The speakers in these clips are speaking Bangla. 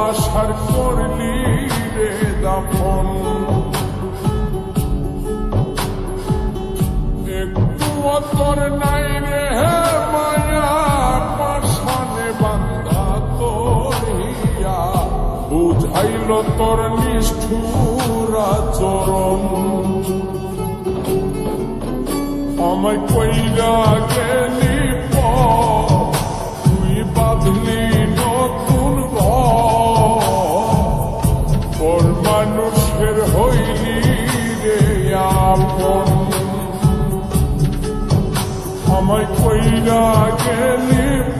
ভালোবাসার করলি রে দাফন। একটু তোর নাই রে মায়া পাশানে বান্ধা তোর হিয়া বুঝাইল তোর নিষ্ঠুরা চরণ আমায় কইরা গেলি পর, তুই বাঁধলি আমায় কইরা গেলি পর,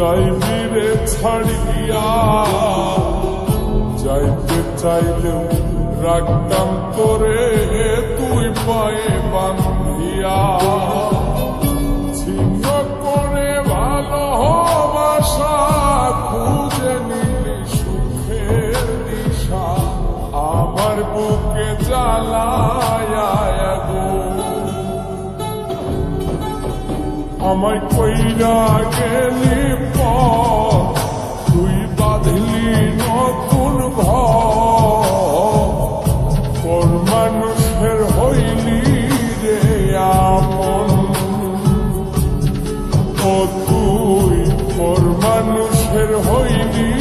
যাইবি রে ছাড়িয়া যাইতে চাইলেও রাখতাম তোরে তুই পায়ে বান্ধিয়া ছিন্ন করে ভালো ভালোবাসা খুঁজে নিলি সুখের দিশা। আমার বুকে জ্বালায় আমায় কইরা গেলি তুই বাঁধলি নতুন ভর মানুষের হইলি রে আপন। ও তুই, ওর মানুষের হইলি